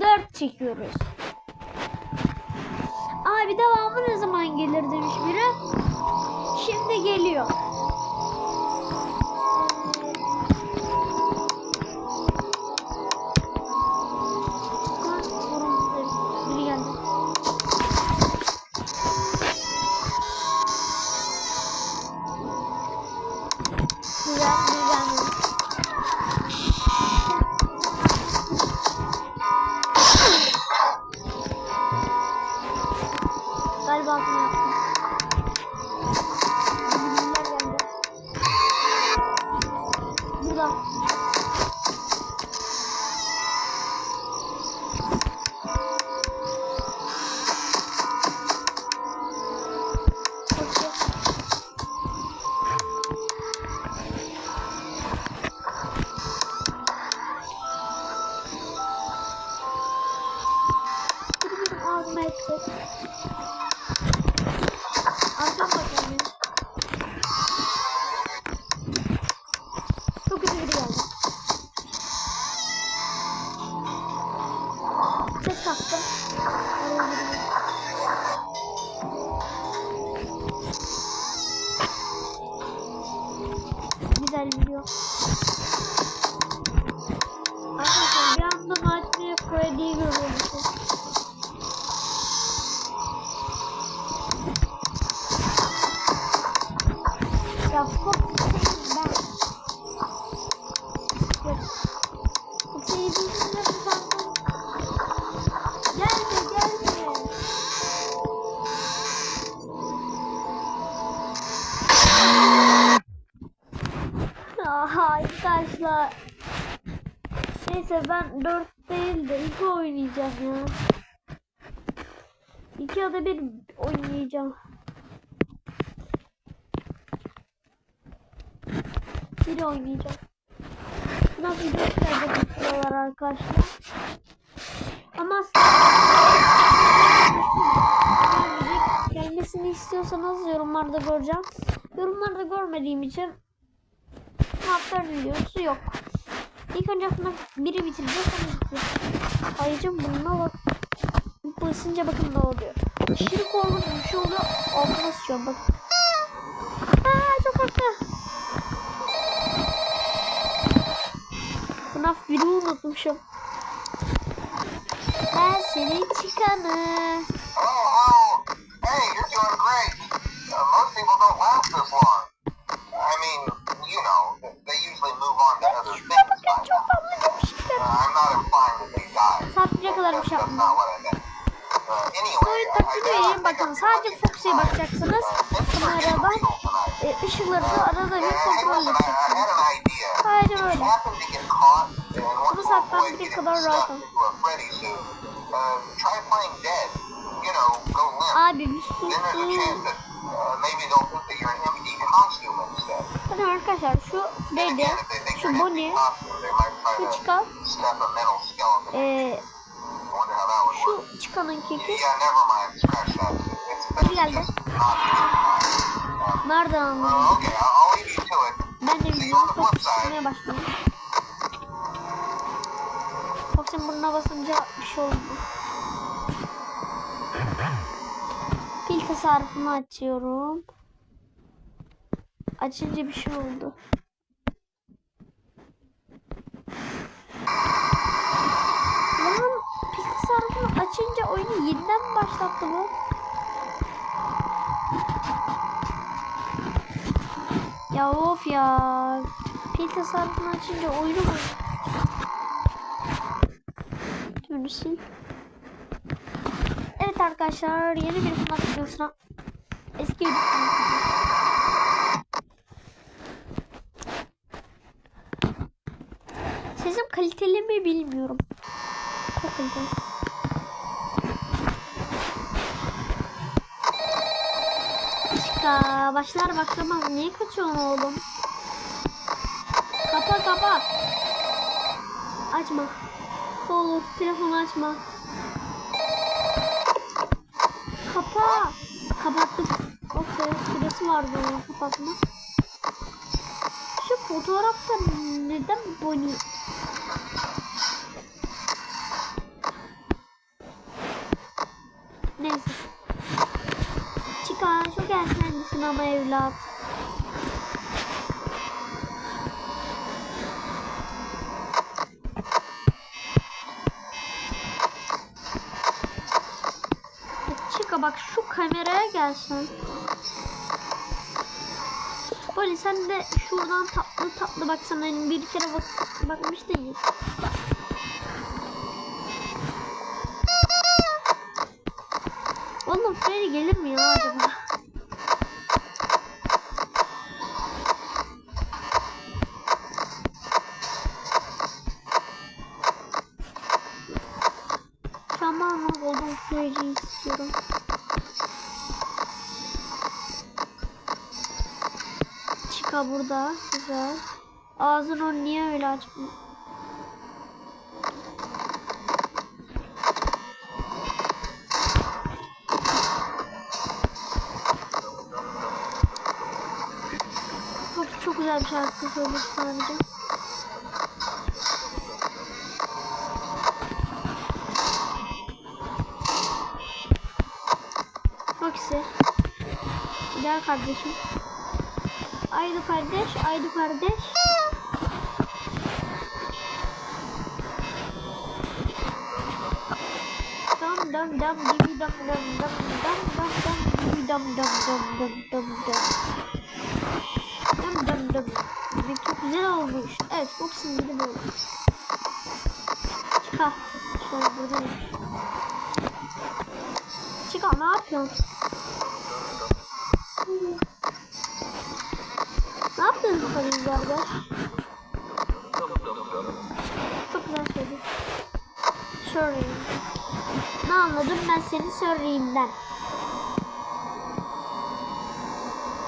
4 çekiyoruz. Abi devamı ne zaman gelir demiş biri. Şimdi geliyor. Ha, ağzıma ben 4 değil de 2 oynayacağım ya. 2 ya da 1 oynayacağım. Bir oynayacağım. Buna video çıkaracağım buralar arkadaşlar. Ama gelmesini istiyorsanız yorumlarda göreceğim. Yorumlarda görmediğim için hafta videosu yok. İlk önce 1'i bitireceğiz sonra bitireceğiz. Ayrıca bununla bak. Bu ısınca bakın ne oluyor. Aşırı korkunç bir şey oluyor. Altıma sıçıyorum bak. Aa çok haklı. FNAF 1'i unutmuşum. Ben seni çıkanı. Hello, hello. Hey, you're doing great. Uh, most people don't last this long. To saatten avoid biri getting kadar stuffed rahatım. into a Freddy suit, uh, try playing dead. You know, go limp. Abi bir sus. Then there's a chance that maybe they'll think that you're an empty costume instead. Bakın arkadaşlar şu think Şu Bonnie. Şu to çıkan. Çıkanın keki. Better geldi. Nereden anladın? it. Ben de videomu sıkmaya başladım. Fox'un burnuna basınca bir şey oldu. Pil tasarrufunu açıyorum. Açınca bir şey oldu. Lan pil tasarrufunu açınca mi başlattı bu? Ya of ya. Pil tasarrufunu açınca oyunu mu? Sil. Evet arkadaşlar yeni bir FNAF videosuna eski bir. Sesim kaliteli mi bilmiyorum. Çok kaliteli. Çıka başlar başlamaz niye kaçıyorsun oğlum? Kapa kapa. Açma. Olur telefonu açma. Kapa. Kapattım. Of be süresi vardı onun kapatma. Şu fotoğrafta neden Bonnie? Çıkar çok erkendisin ama evlat. Çıka bak şu kameraya gelsen. Böyle sen de şuradan tatlı tatlı baksana bir kere bak bakmıştın ya. Oğlum Freddy'yi istiyorum. Chica burada. Güzel. Ağzını niye öyle açmıyor? Çok, çok güzel bir şarkı söylüyor sadece. Foxy. Gel kardeşim. Aydı kardeş, aydı kardeş. Dum dum dum dibi dum dum dum dum dum dum dibi dum dum dum dum dum dum. Dum dum dum. Ne çok güzel olmuş. Evet, Fox'un gibi böyle. Çıkar. Şöyle buradayım. Çıkar, ne yapıyorsun? Yaptınız bu kadar kardeş? Çok güzel söyledi. Sorry. Ne anladım ben senin sorry'inden.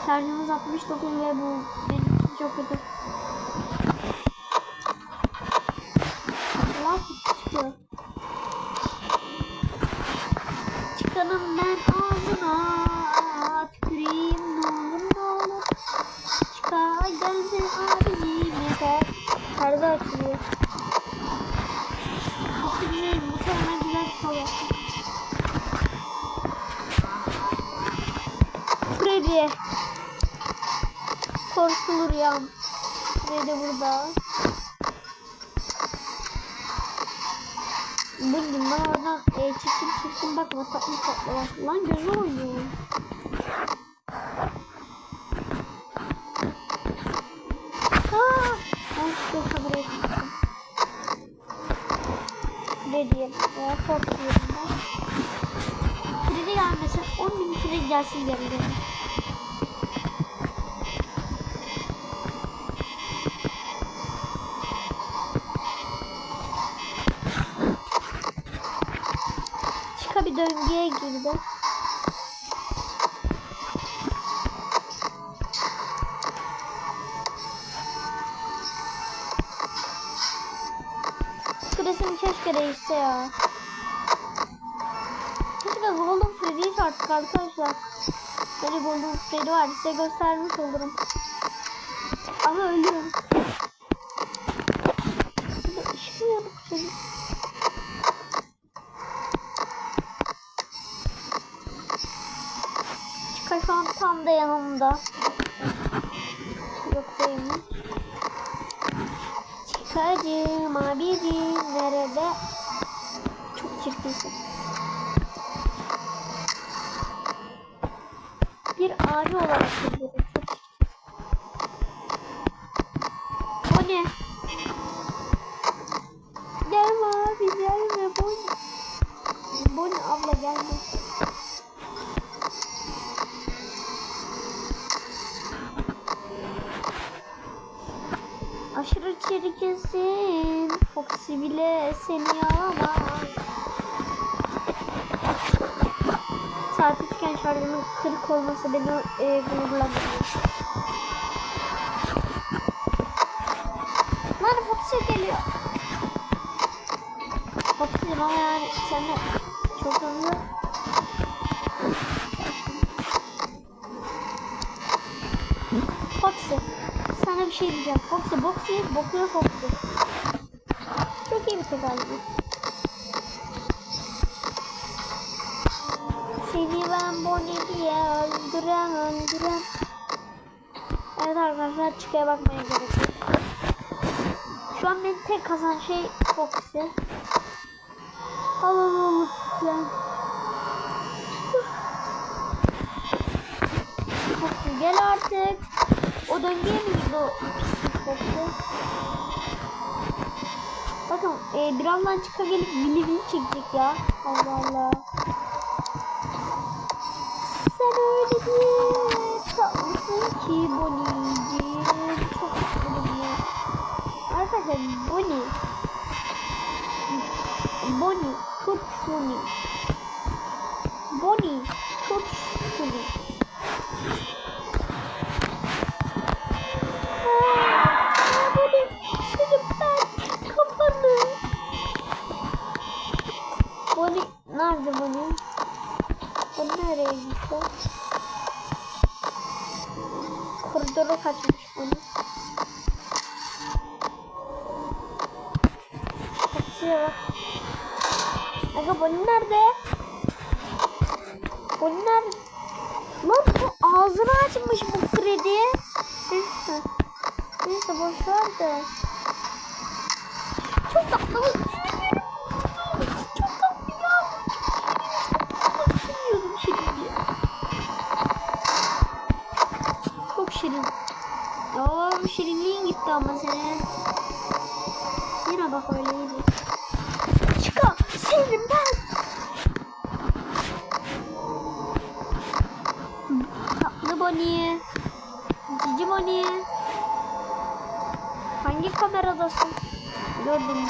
Şarjımız 69 ve bu benim için çok kötü. Açılıyor. Çok güzel, muhtemelen güzel hava. Freddy. Korkulu rüyam. Freddy burada. Bugün ben oradan e, çirkin çirkin bakma tatlı tatlı bak. Lan gözü oynuyor. Gelsin geri Çıka bir döngüye. Böyle Golden Freddy var size göstermiş olurum. Ama ölüyorum. Şurada yanık senin? Çıkar şu an tam da yanımda. Yok değilmiş. Çıkacım abicim nerede? Çok çirkinsin. Ağacı olarak görüyorum. O ne? Gelme abi gelme Bonnie. Bonnie abla gelme. Aşırı çirkinsin. Foxy bile seni yalamaz. Saat üçgen şarjımın kırık olması beni e, gururlandırıyor. Lan Foxy geliyor. Foxy ama yani sen de çok hızlı. Foxy. Sana bir şey diyeceğim. Foxy, Foxy, bokuyor Foxy. Çok iyi bir tekerlek. Diye öldüren öldüren. Evet arkadaşlar çıkaya bakmaya gerek yok. Şu an beni tek kazan şey Foxy. Alalım lütfen. Foxy gel artık. O döngüye mi girdi o Foxy? Bakın e, birazdan çıka gelip bili bili çekecek ya. Allah Allah. Bir tatlısın ki Bonnie'ciğim. Çok bir. Arkadaşlar Bonnie. Bonnie. Şunu. Bonnie. Bonnie. Kafanı. Bonnie. Nerede Bonnie? O nereye gitti? Koridora kaçmış bunu. Kaçıyor. Aga Bonnie nerede? Bonnie nerede? Lan bu ağzını açmış bu Freddy. Neyse. Neyse boş ver de. Çok tatlı. Şirinliğin gitti ama senin. Yine bak öyleydi. Çıka senin ben. Tatlı Bonnie. Cici Bonnie. Hangi kameradasın? Gördüm ben.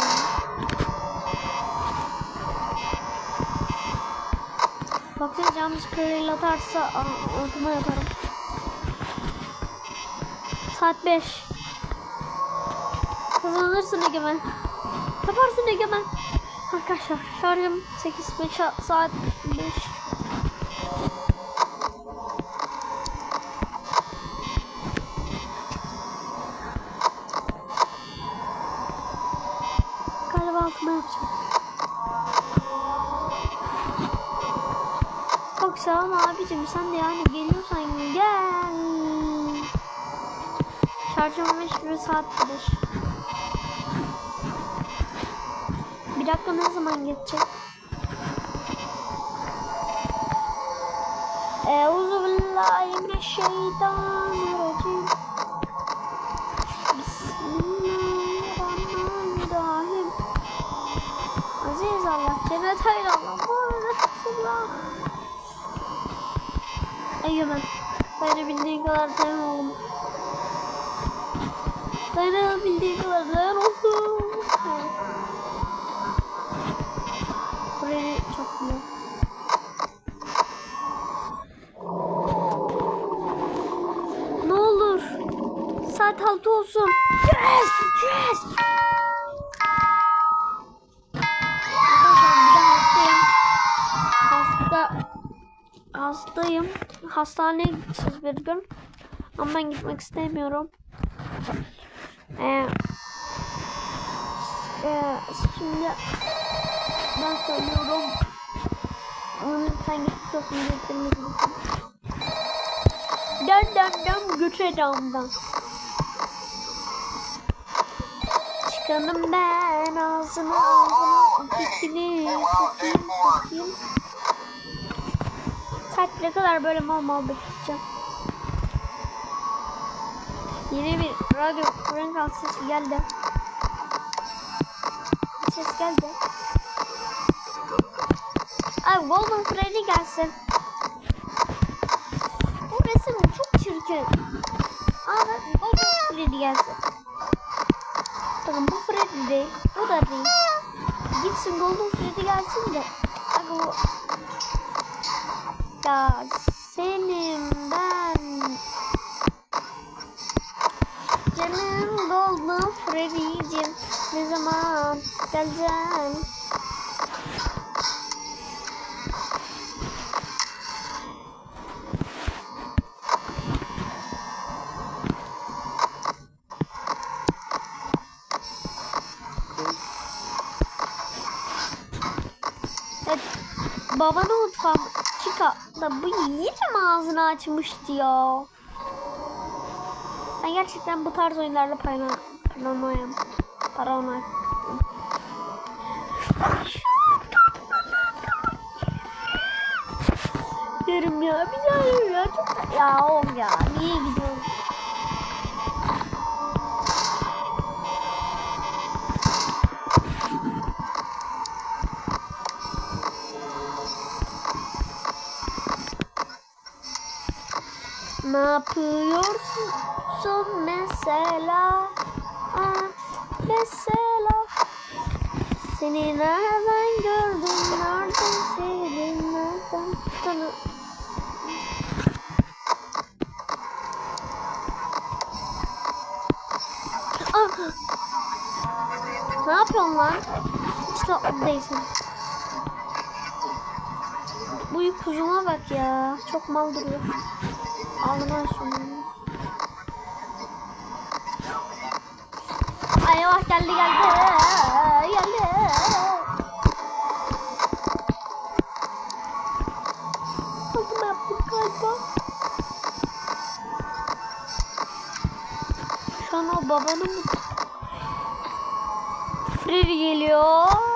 Bakın cam scroll atarsa altıma yaparım. Saat 5. Kazanırsın Egemen. Yaparsın Egemen. Arkadaşlar şarjım 8 5 saat 5. Galiba altıma yapacağım. Çok sağ ol abicim sen de yani geliyorsan gel. 15 bir saat 5. Bir dakika ne zaman geçecek? Euzu billahi mineşşeytanirracim. Bismillahirrahmanirrahim. Aziz Allah, cennet hayır Allah, Muhammed Resulullah. Egemen, dayanabildiğin kadar dayan oğlum. Dayanabildiğin kadar dayan olsun. Burayı çok iyi. Ne olur. Saat altı olsun. Yes! Yes! Hastayım. Hastaneye gideceğiz bir gün. Ama ben gitmek istemiyorum. Ee, ee, şimdi ben söylüyorum. Lütfen gitmiş olsun diyeceklerimiz lütfen. Dön dön dön götür damdan. Çıkalım ben ağzına ağzına ötekini sokayım sokayım. Saat ne kadar böyle mal mal Yeni bir radyo frekans sesi geldi. Ses geldi. Abi Golden Freddy gelsin. Bu resim çok çirkin. Abi Golden Freddy gelsin. Bakın bu Freddy değil. Bu da değil. Gitsin Golden Freddy gelsin de. Abi bu... Ya senin ben... Freddy'cim. Ne zaman geleceksin? Evet. Babanı unut Fan Chica da bu yine ağzını açmıştı ya? Ben gerçekten bu tarz oyunlarla payla paranoyam. Paranoy. Diyorum ya bir daha ya çok ya oğlum ya niye gidiyorum? Ne yapıyorsun mesela? Mesela seni nereden gördüm, nereden sevdim, nereden tanı... Ah! Ne yapıyorsun lan? Hiç tatlı değilsin. Bu kuzuma bak ya. Çok mal duruyor. Ağlamaz şunu. Bak geldi geldi. Geldi. Nasıl yaptık galiba? Şu an o babanın? Freddy geliyor.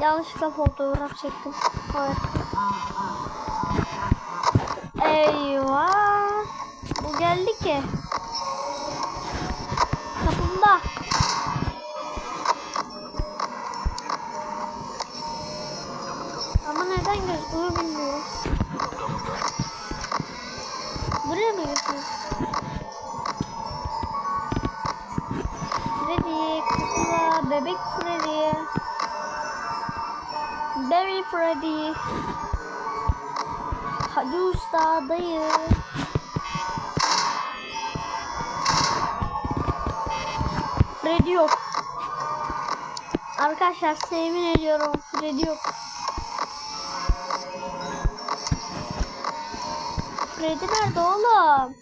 Yanlışlıkla fotoğraf çektim. Evet. Eyvah. Bu geldi ki. Kapımda. Ama neden gözüküyor bilmiyorum. Buraya mı gözüküyor? Freddy, kukla, bebek Freddy. Baby Freddy. Hadi usta dayı. Freddy yok. Arkadaşlar sevin ediyorum Freddy yok. Freddy nerede oğlum?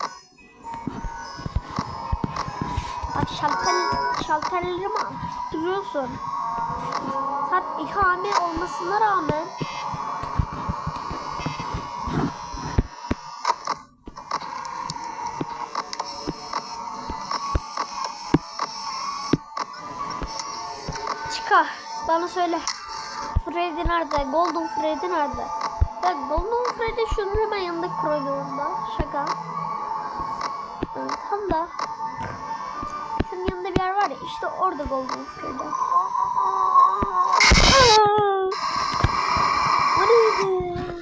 Bak şalter, şalterlerimi duruyorsun. Saat ikame olmasına rağmen Çıka bana söyle. Freddy nerede? Golden Freddy nerede? Ya Golden Freddy şunun hemen yanındaki koridorunda. Şaka. Evet, tam da şunun yanında bir yer var ya işte orada Golden Freddy. O neydi?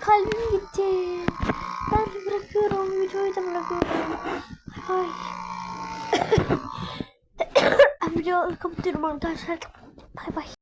Kalbim gitti. Ben bırakıyorum. Videoyu da bırakıyorum. Ay. Video kapatıyorum arkadaşlar. Bay bay.